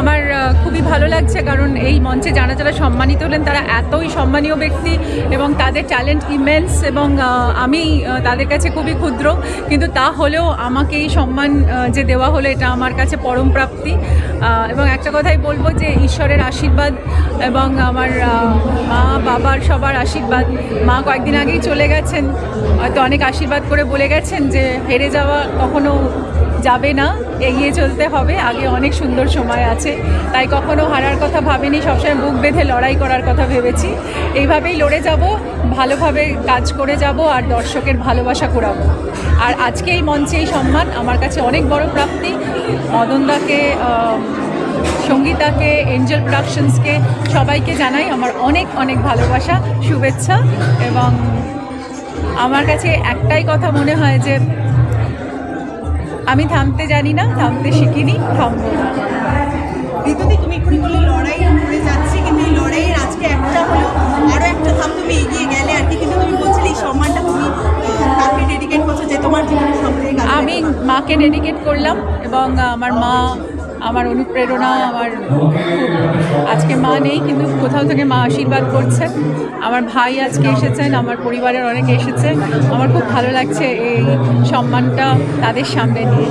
আমার খুবই ভালো লাগছে কারণ এই মঞ্চে যারা যারা সম্মানিত হলেন তারা এতই সম্মানীয় ব্যক্তি এবং তাদের ট্যালেন্ট ইমেন্স এবং আমি তাদের কাছে খুবই ক্ষুদ্র। কিন্তু তা হলেও আমাকে এই সম্মান যে দেওয়া হলো এটা আমার কাছে পরম প্রাপ্তি। এবং একটা কথাই বলব যে ঈশ্বরের আশীর্বাদ এবং আমার মা বাবার সবার আশীর্বাদ। মা কয়েকদিন আগেই চলে গেছেন। হয়তো অনেক আশীর্বাদ করে বলে গেছেন যে হেরে যাওয়া কখনো যাবে না, এগিয়ে চলতে হবে। আগে অনেক সুন্দর সময় আছে। তাই কখনো হারার কথা ভাবিনি, সবসময় বুক বেঁধে লড়াই করার কথা ভেবেছি। এইভাবেই লড়ে যাব, ভালোভাবে কাজ করে যাব আর দর্শকের ভালোবাসা কুড়াবো। আর আজকে এই মঞ্চে এই সম্মান আমার কাছে অনেক বড় প্রাপ্তি। মদনদাকে সঙ্গীতাকে এঞ্জেল প্রোডাকশনসকে সবাইকে জানাই আমার অনেক অনেক ভালোবাসা শুভেচ্ছা এবং আমার কাছে একটাই কথা মনে হয় যে আমি থামতে জানি না থামতে শিখিনি থামবো না। বিদ্যুতি তুমি এক্ষুনি বললে লড়াই করে যাচ্ছি কিন্তু এই লড়াইয়ের আজকে একটা হলো আরও একটা ধাপ তুমি এগিয়ে গেলে আর কি। কিন্তু তুমি বলছিলে এই সম্মানটা তুমি কাকে ডেডিকেট করছ যে তোমার জীবনে সব থেকে আমি মাকে ডেডিকেট করলাম এবং আমার মা আমার অনুপ্রেরণা, আমার আজকে মা নেই, কিন্তু কোথাও থেকে মা আশীর্বাদ করছে। আমার ভাই আজকে এসেছেন, আমার পরিবারের অনেকে এসেছে। আমার খুব ভালো লাগছে এই সম্মানটা তাদের সামনে নিয়ে.